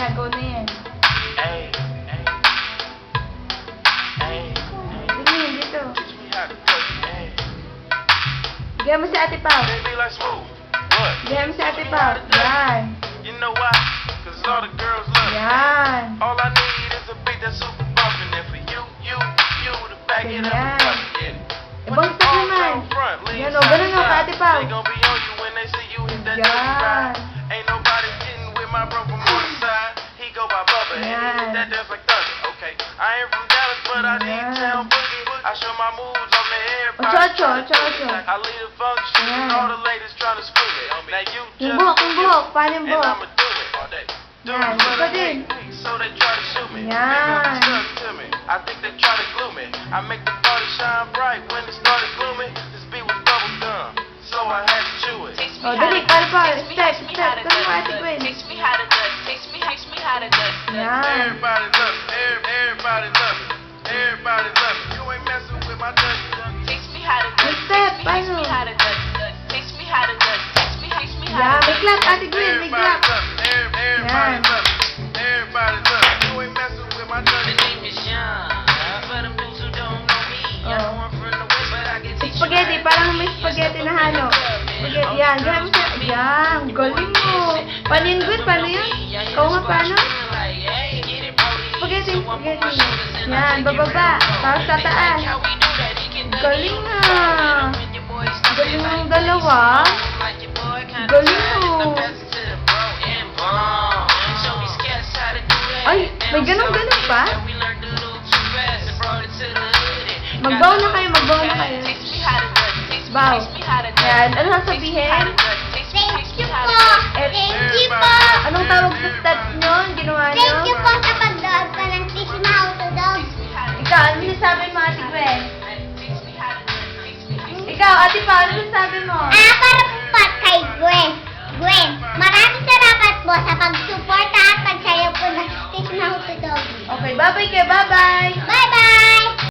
na, go na yan. Hey, hey, hey, Sige, dito. teach me how to touch it, hey. Bigyan mo si Ate Pao. Bigyan mo si Ate Pao. Yan. You know why? Cause all the girls love me. Yan. All I need is a beat that's super bumpin'. And for you, you, you to back it up and it. Ibang step naman. Yan o, ganun o, Ate Pao. They gon' be on you when they see you hit that Bubba and he Yan. hit that dance like thunder. Okay, I ain't from Dallas, but I need Yan. town boogie. I show my moves on the air. Ocho, ocho, ocho, ocho. I lead a function, Yan. all the ladies trying to screw me. Now you just Yung buhok, yung buhok. Paano yung and buhok? I'ma do it all day. Do Yan, it for ikaw the din. hate, so they try to shoot me. Yan. Maybe I'm stuck to me. I think they try to glue me. I make the party shine bright when it started glooming. This beat was bubble gum, so I had to chew it. Teach me Oh, how dali, to para pa. teach me, Step, teach me step. how to Ganun mo, dust, Ate dust. Gwen. Teach me how to dust. Teach me, teach me how to dust. dust. Yan. Everybody. Every- Everybody love it. Everybody love it. You ain't messing with my dusty. Teach me how to step, Teach me, how to dust. Teach me how to dust. Teach me, teach me how Yan, to may dust. clap, Ate Gwen, Everybody clap. Everybody Yan. love it. Everybody love it. You ain't messing with my dusty name is Sean. For them dudes who don't know me, I'm from the west, but I can teach you Spaghetti, parang may spaghetti na halo. Spaghetti, yan. Siya. Yan, galing mo. Gwen? Paano yun? Ikaw nga, paano? Yan, bababa. Tapos sa taas. Galing nga. Galing ng dalawa. Galing mo. Ay, may ganun-ganun pa? Magbaw na kayo, magbaw na kayo. Bow. Yan, ano sasabihin? Thank you po. Thank you Ikaw, Ate Pa, ano sinasabi mo? Ah, para po kay Gwen. Gwen, maraming salamat po sa pag-suporta